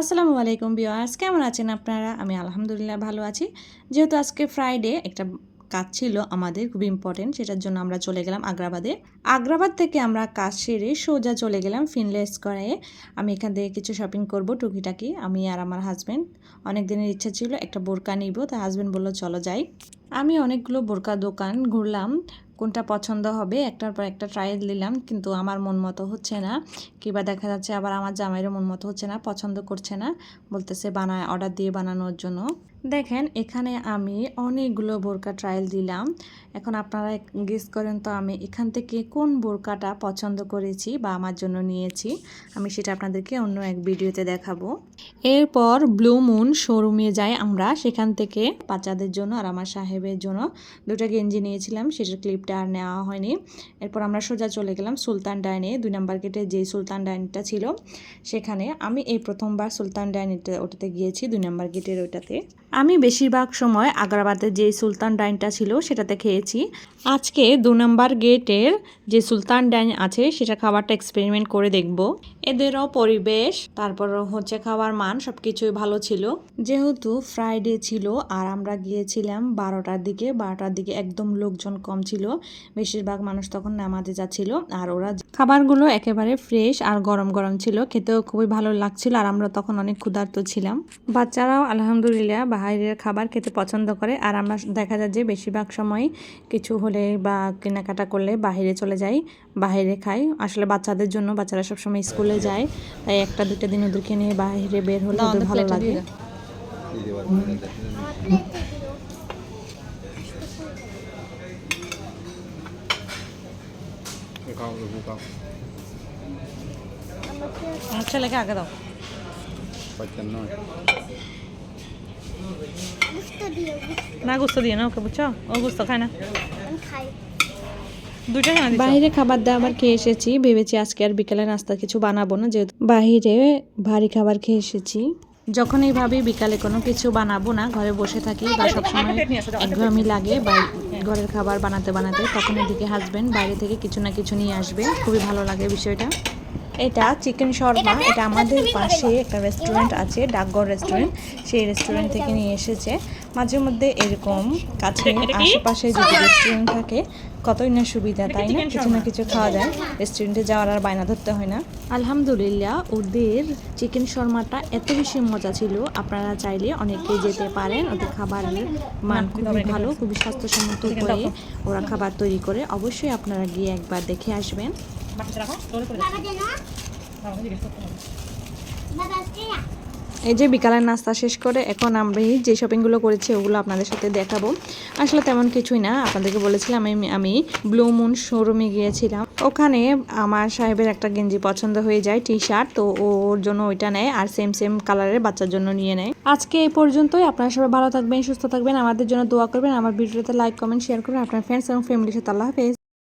আসসালামু আলাইকুম বিওয়ার্স কেমন আছেন আপনারা? আমি আলহামদুলিল্লাহ ভালো আছি। যেহেতু আজকে ফ্রাইডে একটা কাজ ছিল আমাদের খুব ইম্পর্টেন্ট সেটার জন্য আমরা চলে গেলাম আগ্রাবাদে। আগ্রাবাদ থেকে আমরা কাজ সেরে সোজা চলে গেলাম ফিনলেস করে আমি এখান থেকে কিছু শপিং করব টুকিটাকি, আমি আর আমার হাজব্যান্ড অনেক দিনের ইচ্ছা ছিল একটা বোরকা নিব তাই হাজব্যান্ড বলল, চলো যাই। আমি অনেকগুলো বোরকা দোকান ঘুরলাম। কোনটা পছন্দ হবে, একটার পর একটা ট্রায়াল দিলাম, কিন্তু আমার মন মতো হচ্ছে না। কিবা দেখা যাচ্ছে আবার আমার জামাইয়েরও মন মতো হচ্ছে না, পছন্দ করছে না, বলতেছে বানায় অর্ডার দিয়ে বানানোর জন্য। দেখেন, এখানে আমি অনেকগুলো বোরকা ট্রায়াল দিলাম। এখন আপনারা গেস করেন, তো আমি এখান থেকে কোন বোরকাটা পছন্দ করেছি বা আমার জন্য নিয়েছি, আমি সেটা আপনাদেরকে অন্য এক ভিডিওতে দেখাবো। এরপর ব্লু মুন শোরুমে যাই আমরা, সেখান থেকে বাচ্চাদের জন্য আর আমার সাহেবের জন্য দুটো গেঞ্জি নিয়েছিলাম, সেটার ক্লিপটা আর নেওয়া হয়নি। এরপর আমরা সোজা চলে গেলাম সুলতান ডাইনে, দুই নাম্বার গেটে যে সুলতান ডাইনটা ছিল, সেখানে আমি এই প্রথমবার সুলতান ডাইনিটা, ওটাতে গিয়েছি, দুই নাম্বার গেটের ওইটাতে। আমি বেশিরভাগ সময় আগ্রাবাদের যে সুলতান ডাইনটা ছিল, সেটাতে খেয়েছি। আজকে দু নম্বর গেটের যে সুলতান ডাইন আছে, সেটা খাবারটা এক্সপেরিমেন্ট করে দেখব। এদেরও পরিবেশ তারপর হচ্ছে খাবার মান সব কিছুই ভালো ছিল। যেহেতু ফ্রাইডে ছিল, আর আমরা গিয়েছিলাম বারোটার দিকে বারোটার দিকে একদম লোকজন কম ছিল। বেশিরভাগ মানুষ তখন নামাজে যাচ্ছিল, আর ওরা খাবারগুলো একেবারে ফ্রেশ আর গরম গরম ছিল। খেতেও খুবই ভালো লাগছিল, আর আমরা তখন অনেক ক্ষুধার্ত ছিলাম। বাচ্চারাও আলহামদুলিল্লাহ বাইরের খাবার খেতে পছন্দ করে, আর আমরা দেখা যায় যে বেশিরভাগ সময় কিছু হলে বা কেনাকাটা করলে বাইরে চলে যাই বাইরে খাই। আসলে বাচ্চাদের জন্য বাচ্চারা সবসময় স্কুলে যায় তাই একটা দুটো দিন ওদেরকে নিয়ে বাইরে বের হলে ওদের ভালো লাগে। ছেলেকে আগে দাও বাচ্চার নয় গুস্ত দিয়ে গুস্ত না গুস্ত দিয়ে না ওকে বুঝছ? ও গুস্ত খায় না। বাইরে খাবার দাবার খেয়ে এসেছি। ভেবেছি আজকে আর বিকালে নাস্তা কিছু বানাবো না যেহেতু বাইরে ভারী খাবার খেয়ে এসেছি। যখন এইভাবে বিকালে কোনো কিছু বানাবো না ঘরে বসে থাকি বা সবসময় একঘেয়েমি লাগে বা ঘরের খাবার বানাতে বানাতে তখন এদিকে হাজবেন্ড বাইরে থেকে কিছু না কিছু নিয়ে আসবে। খুবই ভালো লাগে বিষয়টা। এটা চিকেন শর্মা এটা আমাদের পাশে একটা রেস্টুরেন্ট আছে ডাকঘর রেস্টুরেন্ট সেই রেস্টুরেন্ট থেকে নিয়ে এসেছে। মাঝে মধ্যে এরকম কাছে আশেপাশে যদি রেস্টুরেন্ট থাকে কতই না সুবিধা তাই না? কিছু না কিছু খাওয়া যায়। রেস্টুরেন্টে যাওয়ার আর বায়না ধরতে হয় না। আলহামদুলিল্লাহ ওদের চিকেন শর্মাটা এত বেশি মজা ছিল। আপনারা চাইলে অনেকে যেতে পারেন ওদের খাবারের মান খুবই ভালো খুবই স্বাস্থ্যসম্মত উপায়ে ওরা খাবার তৈরি করে। অবশ্যই আপনারা গিয়ে একবার দেখে আসবেন। এই যে বিকালের নাস্তা শেষ করে এখন আমরা যে শপিংগুলো করেছি ওগুলো আপনাদের সাথে দেখাবো। আসলে তেমন কিছুই না, আপনাদেরকে বলেছিলাম আমি আমি ব্লু মুন শোরুমে গিয়েছিলাম। ওখানে আমার সাহেবের একটা গেঞ্জি পছন্দ হয়ে যায় টি শার্ট তো ওর জন্য ওইটা নেয় আর সেম সেম কালারের বাচ্চার জন্য নিয়ে নেয়। আজকে এই পর্যন্তই, আপনারা সবাই ভালো থাকবেন, সুস্থ থাকবেন, আমাদের জন্য দোয়া করবেন, আমার ভিডিওতে লাইক কমেন্ট শেয়ার করবেন, আপনার ফ্রেন্ডস এবং ফ্যামিলির সাথে, আল্লাহ হাফেজ।